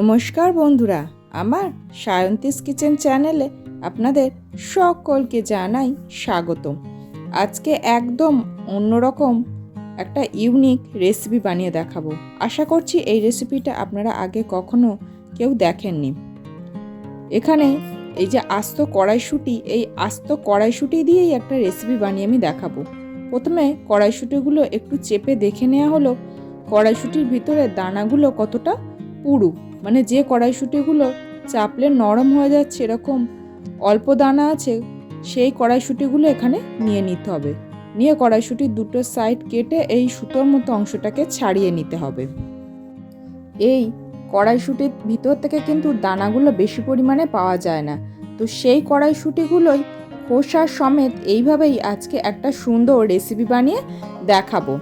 নমস্কার বন্ধুরা, আমার সায়ন্তিস কিচেন চ্যানেলে আপনাদের সকলকে জানাই স্বাগতম। আজকে একদম অন্যরকম একটা ইউনিক রেসিপি বানিয়ে দেখাবো। আশা করছি এই রেসিপিটা আপনারা আগে কখনো কেউ দেখেননি। এখানে এই যে আস্ত কড়াইশুঁটি, এই আস্ত কড়াইশুঁটি দিয়েই একটা রেসিপি বানিয়ে আমি দেখাবো। প্রথমে কড়াইশুঁটিগুলো একটু চেপে দেখে নেওয়া হলো। কড়াইশুঁটির ভিতরে দানাগুলো কতটা পুরু। মানে যে কড়াইশুঁটিগুলো চাপলে নরম হয়ে যাচ্ছে, এরকম অল্প দানা আছে, সেই কড়াইশুঁটিগুলো এখানে নিয়ে নিতে হবে। নিয়ে কড়াইশুঁটির দুটো সাইড কেটে এই সুতোর মতো অংশটাকে ছাড়িয়ে নিতে হবে। এই কড়াইশুঁটির ভিতর থেকে কিন্তু দানাগুলো বেশি পরিমাণে পাওয়া যায় না। তো সেই কড়াইশুঁটিগুলোই খোসা সমেত এইভাবেই আজকে একটা সুন্দর রেসিপি বানিয়ে দেখাবো।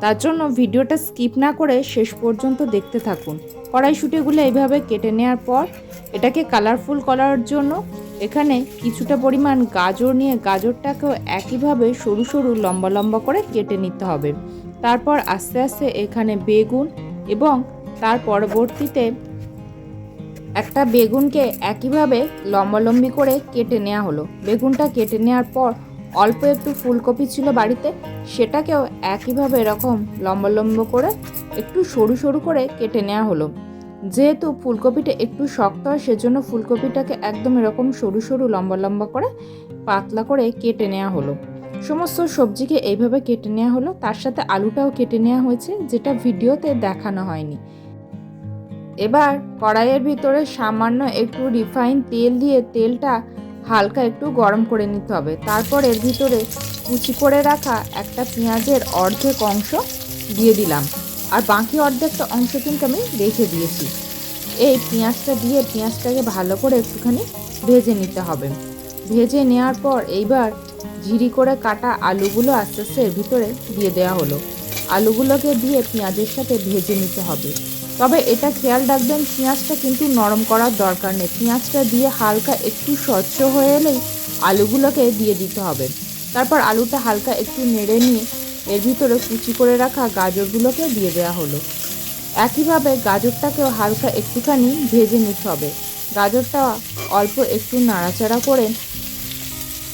তার জন্য ভিডিওটা স্কিপ না করে শেষ পর্যন্ত দেখতে থাকুন। কড়াইশুঁটিগুলো এইভাবে কেটে নেওয়ার পর এটাকে কালারফুল করার জন্য এখানে কিছুটা পরিমাণ গাজর নিয়ে গাজরটাকেও একইভাবে সরু সরু লম্বা লম্বা করে কেটে নিতে হবে। তারপর আস্তে আস্তে এখানে বেগুন এবং তার পরবর্তীতে একটা বেগুনকে একইভাবে লম্বালম্বি করে কেটে নেওয়া হলো। বেগুনটা কেটে নেওয়ার পর অল্প একটু ফুলকপি ছিল বাড়িতে, সেটাকেও একইভাবে এরকম লম্বা লম্বা করে একটু সরু সরু করে কেটে নেওয়া হলো। যেহেতু ফুলকপিটা একটু শক্ত হয়, সেজন্য ফুলকপিটাকে একদম এরকম সরু সরু, লম্বা লম্বা করে পাতলা করে কেটে নেওয়া হলো। সমস্ত সবজিকে এইভাবে কেটে নেওয়া হলো। তার সাথে আলুটাও কেটে নেওয়া হয়েছে, যেটা ভিডিওতে দেখানো হয়নি। এবার কড়াইয়ের ভিতরে সামান্য একটু রিফাইন তেল দিয়ে তেলটা হালকা একটু গরম করে নিতে হবে। তারপর এর ভিতরে কুচি করে রাখা একটা পেঁয়াজের অর্ধেক অংশ দিয়ে দিলাম। আর বাকি অর্ধেকটা অংশ কিন্তু আমি রেখে দিয়েছি। এই পেঁয়াজটা দিয়ে পেঁয়াজটাকে ভালো করে একটুখানি ভেজে নিতে হবে। ভেজে নেওয়ার পর এইবার ঝিরি করে কাটা আলুগুলো আস্তে আস্তে এর ভিতরে দিয়ে দেওয়া হলো। আলুগুলোকে দিয়ে পেঁয়াজের সাথে ভেজে নিতে হবে। তবে এটা খেয়াল রাখবেন, পেঁয়াজটা কিন্তু নরম করার দরকার নেই। পেঁয়াজটা দিয়ে হালকা একটু স্বচ্ছ হয়ে এলেই আলুগুলোকে দিয়ে দিতে হবে। তারপর আলুটা হালকা একটু নেড়ে নিয়ে এর ভিতরে কুচি করে রাখা গাজরগুলোকে দিয়ে দেওয়া হলো। একইভাবে গাজরটাকেও হালকা একটুখানি ভেজে নিতে হবে। গাজরটা অল্প একটু নাড়াচাড়া করে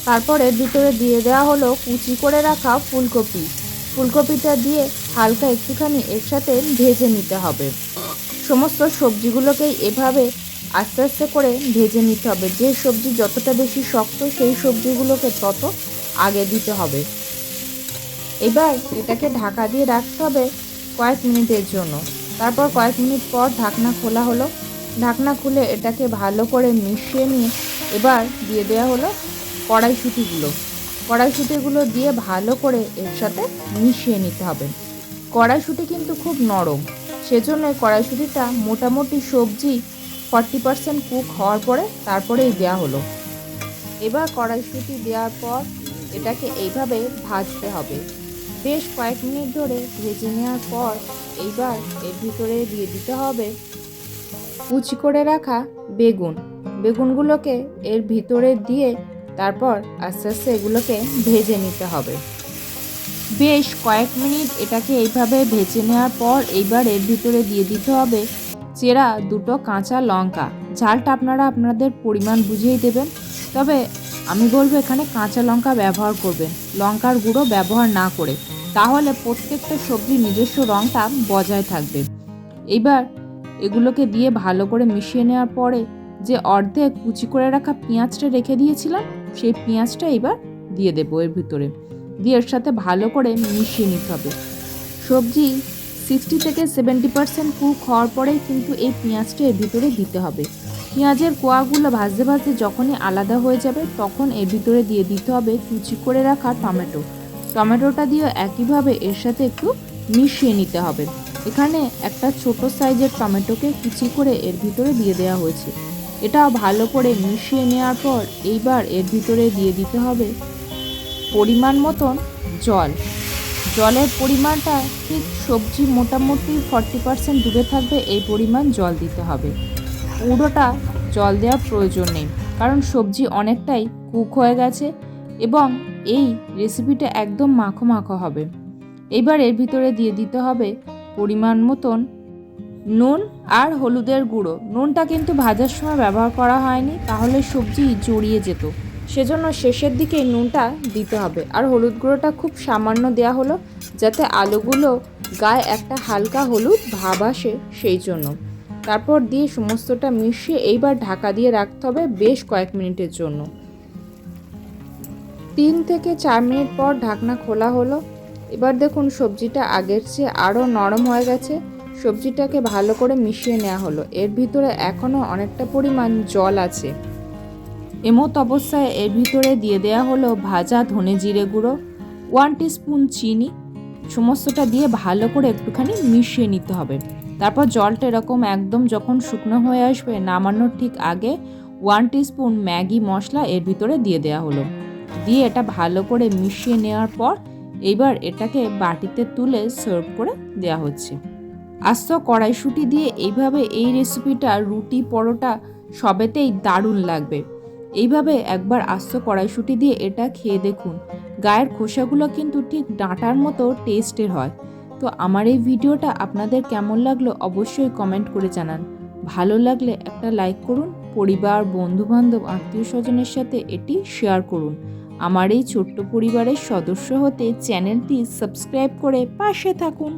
তারপর ভিতরে দিয়ে দেওয়া হলো কুচি করে রাখা ফুলকপি। ফুলকপিটা দিয়ে হালকা একটুখানি এর সাথে ভেজে নিতে হবে। সমস্ত সবজিগুলোকেই এভাবে আস্তে আস্তে করে ভেজে নিতে হবে। যে সবজি যতটা বেশি শক্ত সেই সবজিগুলোকে তত আগে দিতে হবে। এবার এটাকে ঢাকা দিয়ে রাখতে হবে কয়েক মিনিটের জন্য। তারপর কয়েক মিনিট পর ঢাকনা খোলা হলো। ঢাকনা খুলে এটাকে ভালো করে মিশিয়ে নিয়ে এবার দিয়ে দেওয়া হলো কড়াইশুঁটিগুলো। কড়াইশুঁটিগুলো দিয়ে ভালো করে এর সাথে মিশিয়ে নিতে হবে। কড়াইশুঁটি কিন্তু খুব নরম। সেজন্য কড়াইশুঁটিটা মোটামুটি সবজি ফর্টি পার্সেন্ট কুক হওয়ার পরে তারপরেই দেওয়া হলো। এবার কড়াইশুঁটি দেওয়ার পর এটাকে এইভাবে ভাজতে হবে। বেশ কয়েক মিনিট ধরে ভেজে নেওয়ার পর এইবার এর ভিতরে দিয়ে দিতে হবে কুচি করে রাখা বেগুন। বেগুনগুলোকে এর ভিতরে দিয়ে তারপর আস্তে আস্তে এগুলোকে ভেজে নিতে হবে। বেশ কয়েক মিনিট এটাকে এইভাবে ভেজে নেওয়ার পর এইবার এর ভিতরে দিয়ে দিতে হবে চেরা দুটো কাঁচা লঙ্কা। ঝালটা আপনারা আপনাদের পরিমাণ বুঝেই দেবেন। তবে আমি বলব এখানে কাঁচা লঙ্কা ব্যবহার করবেন। লঙ্কার গুঁড়ো ব্যবহার না করে। তাহলে প্রত্যেকটা সবজির নিজস্ব রঙটা বজায় থাকবে। এইবার এগুলোকে দিয়ে ভালো করে মিশিয়ে নেওয়ার পরে যে অর্ধেক কুচি করে রাখা পেঁয়াজটা রেখে দিয়েছিলাম, সেই পেঁয়াজটা এবার দিয়ে দেবো এর ভিতরে। দিয়ে এর সাথে ভালো করে মিশিয়ে নিতে হবে। সবজি সিক্সটি থেকে সেভেন্টি পার্সেন্ট কুক হওয়ার পরেই কিন্তু এই পেঁয়াজটা এর ভিতরে দিতে হবে। পেঁয়াজের কোয়াগুলো ভাজতে ভাজতে যখনই আলাদা হয়ে যাবে, তখন এর ভিতরে দিয়ে দিতে হবে কুচি করে রাখা টমেটো। টমেটোটা দিয়ে একইভাবে এর সাথে একটু মিশিয়ে নিতে হবে। এখানে একটা ছোট সাইজের টমেটোকে কুচি করে এর ভিতরে দিয়ে দেওয়া হয়েছে। এটা ভালো করে মিশিয়ে নেওয়ার পর এইবার এর ভিতরে দিয়ে দিতে হবে পরিমাণ মতন জল। জলের পরিমাণটা ঠিক সবজি মোটামুটি ফর্টি পার্সেন্ট ডুবে থাকবে, এই পরিমাণ জল দিতে হবে। পুরোটা জল দেওয়ার প্রয়োজন নেই। কারণ সবজি অনেকটাই কুক হয়ে গেছে এবং এই রেসিপিটা একদম মাখো মাখো হবে। এবার এর ভিতরে দিয়ে দিতে হবে পরিমাণ মতন নুন আর হলুদের গুঁড়ো। নুনটা কিন্তু ভাজার সময় ব্যবহার করা হয়নি, তাহলে সবজি জড়িয়ে যেত। সেজন্য শেষের দিকে নুনটা দিতে হবে আর হলুদ গুঁড়োটা খুব সামান্য দেওয়া হলো যাতে আলুগুলো গায়ে একটা হালকা হলুদ ভাব আসে সেই জন্য। তারপর দিয়ে সমস্তটা মিশিয়ে এইবার ঢাকা দিয়ে রাখতে হবে বেশ কয়েক মিনিটের জন্য। তিন থেকে চার মিনিট পর ঢাকনা খোলা হলো। এবার দেখুন সবজিটা আগের চেয়ে আরও নরম হয়ে গেছে। সবজিটাকে ভালো করে মিশিয়ে নেওয়া হলো। এর ভিতরে এখনও অনেকটা পরিমাণ জল আছে। এমত অবস্থায় এর ভিতরে দিয়ে দেয়া হলো ভাজা ধনে জিরে গুঁড়ো, ওয়ান স্পুন চিনি। সমস্তটা দিয়ে ভালো করে একটুখানি মিশিয়ে নিতে হবে। তারপর জলটা এরকম একদম যখন শুকনো হয়ে আসবে, নামানোর ঠিক আগে ওয়ান স্পুন ম্যাগি মশলা এর ভিতরে দিয়ে দেওয়া হলো। দিয়ে এটা ভালো করে মিশিয়ে নেওয়ার পর এবার এটাকে বাটিতে তুলে সার্ভ করে দেওয়া হচ্ছে। আস্ত কড়াইশুঁটি দিয়ে এইভাবে এই রেসিপিটা রুটি, পরোটা সবেতেই দারুণ লাগবে। এইভাবে একবার আস্ত কড়াইশুঁটি দিয়ে এটা খেয়ে দেখুন। গায়ের খোসাগুলো কিন্তু ঠিক ডাঁটার মতো টেস্টের হয়। তো আমার এই ভিডিওটা আপনাদের কেমন লাগল অবশ্যই কমেন্ট করে জানান। ভালো লাগলে একটা লাইক করুন, পরিবার, বন্ধুবান্ধব আত্মীয় স্বজনের সাথে এটি শেয়ার করুন। আমার এই ছোট্ট পরিবারের সদস্য হতে চ্যানেলটি সাবস্ক্রাইব করে পাশে থাকুন।